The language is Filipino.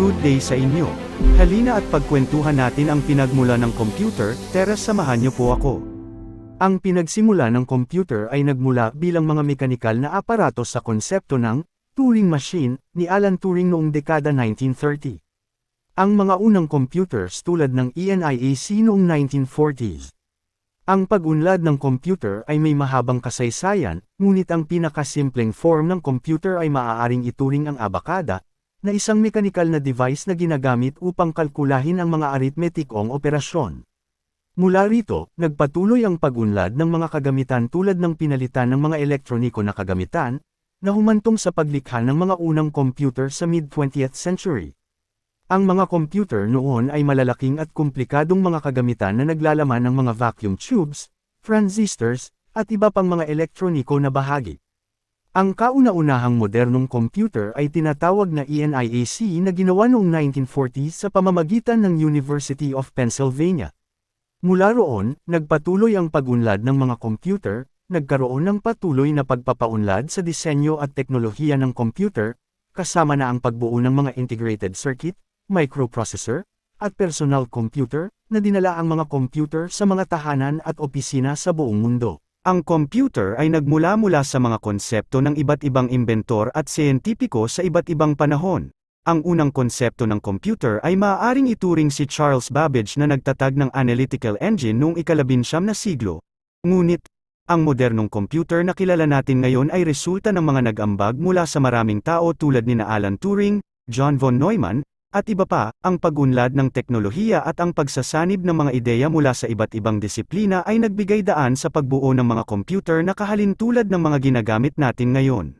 good day sa inyo. Halina at pagkwentuhan natin ang pinagmula ng computer, tara samahan niyo po ako. Ang pinagsimula ng computer ay nagmula bilang mga mekanikal na aparato sa konsepto ng Turing machine ni Alan Turing noong dekada 1930. Ang mga unang computers tulad ng ENIAC noong 1940s. Ang pag-unlad ng computer ay may mahabang kasaysayan, ngunit ang pinakasimpleng form ng computer ay maaaring ituring ang abakada, na isang mekanikal na device na ginagamit upang kalkulahin ang mga aritmetikong operasyon. Mula rito, nagpatuloy ang pag-unlad ng mga kagamitan tulad ng pinalitan ng mga elektroniko na kagamitan, na humantong sa paglikha ng mga unang computer sa mid-20th century. Ang mga computer noon ay malalaking at komplikadong mga kagamitan na naglalaman ng mga vacuum tubes, transistors, at iba pang mga elektroniko na bahagi. Ang kauna-unahang modernong computer ay tinatawag na ENIAC na ginawa noong 1940 sa pamamagitan ng University of Pennsylvania. Mula roon, nagpatuloy ang pag-unlad ng mga computer, nagkaroon ng patuloy na pagpapaunlad sa disenyo at teknolohiya ng computer, kasama na ang pagbuo ng mga integrated circuit, microprocessor, at personal computer, na dinala ang mga computer sa mga tahanan at opisina sa buong mundo. Ang computer ay nagmula mula sa mga konsepto ng iba't ibang imbentor at siyentipiko sa iba't ibang panahon. Ang unang konsepto ng computer ay maaaring ituring si Charles Babbage na nagtatag ng analytical engine noong ikalabinsyam na siglo. Ngunit, ang modernong computer na kilala natin ngayon ay resulta ng mga nag-ambag mula sa maraming tao tulad ni na Alan Turing, John von Neumann, at iba pa, ang pag-unlad ng teknolohiya at ang pagsasanib ng mga ideya mula sa iba't ibang disiplina ay nagbigay daan sa pagbuo ng mga computer na kahalintulad ng mga ginagamit natin ngayon.